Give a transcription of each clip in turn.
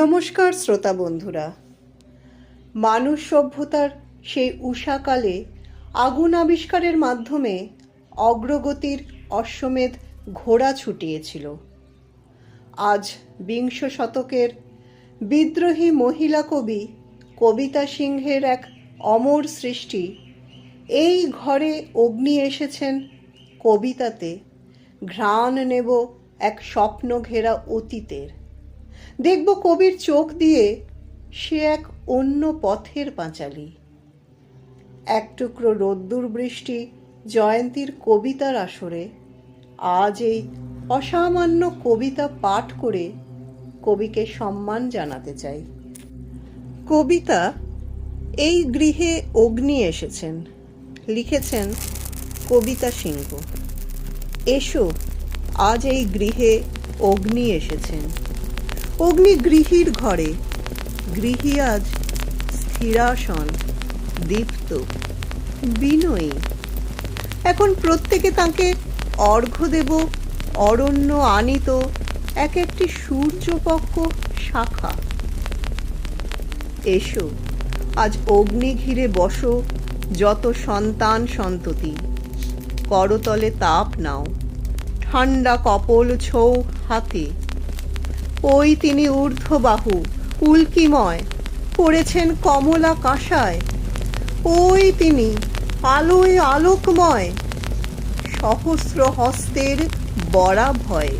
নমস্কার শ্রোতা বন্ধুরা। মানুষ সভ্যতার সেই উষাকালে আগুন আবিষ্কারের মাধ্যমে অগ্রগতির অশ্বমেধ ঘোড়া ছুটিয়েছিল। আজ বিংশ শতকের বিদ্রোহী মহিলা কবি কবিতা সিংহের এক অমর সৃষ্টি এই ঘরে অগ্নি এসেছেন কবিতাতে। ঘ্রাণ নেব এক স্বপ্ন ঘেরা অতীতের। দেখব কবির চোখ দিয়ে সে এক অন্য পথের পাঁচালী। এক টুকরো রোদ্দুর বৃষ্টি জয়ন্তীর কবিতার আসরে আজ এই অসামান্য কবিতা পাঠ করে কবিকে সম্মান জানাতে চাই। কবিতা এই গৃহে অগ্নি এসেছেন, লিখেছেন কবিতা সিংহ। এসো, আজ এই গৃহে অগ্নি এসেছেন। অগ্নি গৃহীর ঘরে। গৃহী আজ স্থিরাসন, দীপ্ত, বিনয়ী। এখন প্রত্যেকে তাকে অর্ঘ্য দেব অরণ্য আনিত, এক একটি সূর্যপক্ষ শাখা। এসো, আজ অগ্নি ঘিরে বসো, যত সন্তান সন্ততি। করতলে তাপ নাও ঠান্ডা কপল ছৌ হাতে। ওই তিনি ঊর্ধ্ববাহু, উল্কিময় পড়েছেন কমলা কাঁসায়। ওই তিনি আলোয় আলোকময় সহস্র হস্তের বরা ভয়ে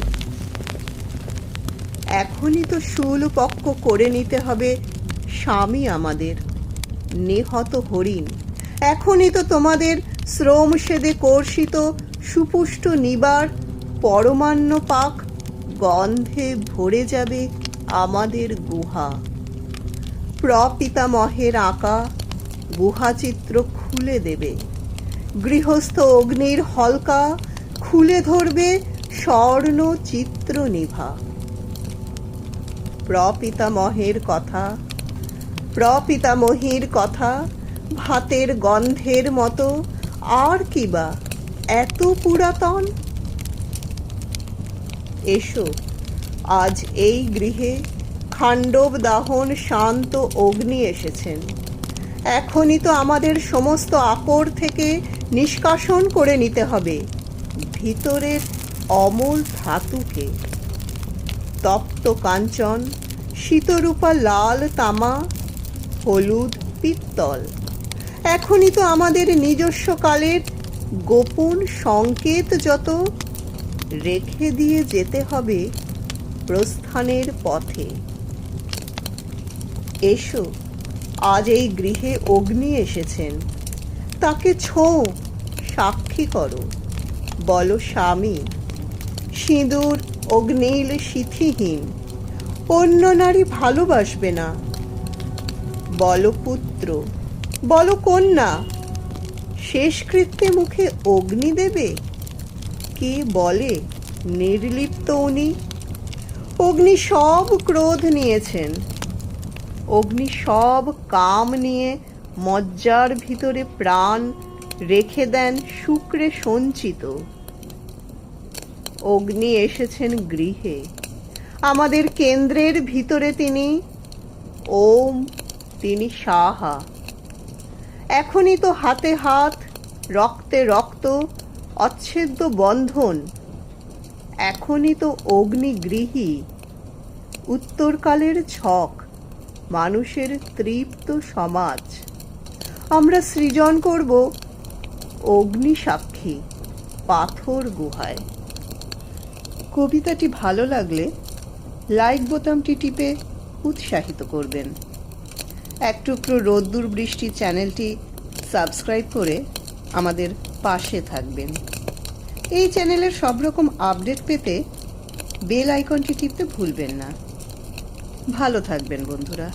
এখনই তো শুল পক্ষ করে নিতে হবে স্বামী আমাদের, নিহত হরিণ। এখনই তো তোমাদের শ্রম সেদে কর্ষিত সুপুষ্ট নিবার পরমান্ন পাক গন্ধে ভরে যাবে আমাদের গুহা। প্রপিতামহের আঁকা গুহাচিত্র খুলে দেবে। গৃহস্থ অগ্নির হলকা খুলে ধরবে স্বর্ণ চিত্র নিভা। প্রপিতামহের কথা, প্রপিতামহীর কথা, ভাতের গন্ধের মতো আর কিবা এত পুরাতন? এসো। আজ এই গৃহে খাণ্ডব দাহন শান্ত অগ্নি এসেছেন। এখনই তো আমাদের সমস্ত আকর থেকে নিষ্কাশন করে নিতে হবে, ভিতরের অমল ধাতুকে। তপ্ত কাঞ্চন, শীতরূপা লাল তামা, হলুদ পিত্তল। এখনই তো আমাদের নিজস্ব কালের গোপন সংকেত যত রেখে দিয়ে যেতে হবে প্রস্থানের পথে। এসো, আজ এই গৃহে অগ্নি এসেছেন। তাকে ছো সাক্ষী করো। বলো, স্বামী, সিঁদুর অগ্নিল সিথিহীন, অন্য নারী ভালোবাসবে না। বলো, পুত্র, বলো, কন্যা, শেষকৃত্যে মুখে অগ্নি দেবে? কে বলে? নির্লিপ্ত উনি। অগ্নি সব ক্রোধ নিয়েছেন। অগ্নি সব কাম নিয়ে মজ্জার ভিতরে প্রাণ রেখে দেন শুক্রে সঞ্চিত। অগ্নি এসেছেন গৃহে। আমাদের কেন্দ্রের ভিতরে তিনি। ওম, তিনি সাহা। এখনই তো হাতে হাত, রক্তে রক্ত অচ্ছেদ্য বন্ধন, এখনই তো অগ্নিগৃহী উত্তরকালের ছক, মানুষের তৃপ্ত সমাজ। আমরা সৃজন করব অগ্নি সাক্ষী পাথর গুহায়। কবিতাটি ভালো লাগলে লাইক বোতামটি টিপে উৎসাহিত করবেন। এক টুকরো রোদ্দুর বৃষ্টি চ্যানেলটি সাবস্ক্রাইব করে আমাদের পাশে থাকবেন। এই চ্যানেলের সব রকম আপডেট পেতে বেল আইকনটি টিপতে ভুলবেন না। ভালো থাকবেন, বন্ধুরা।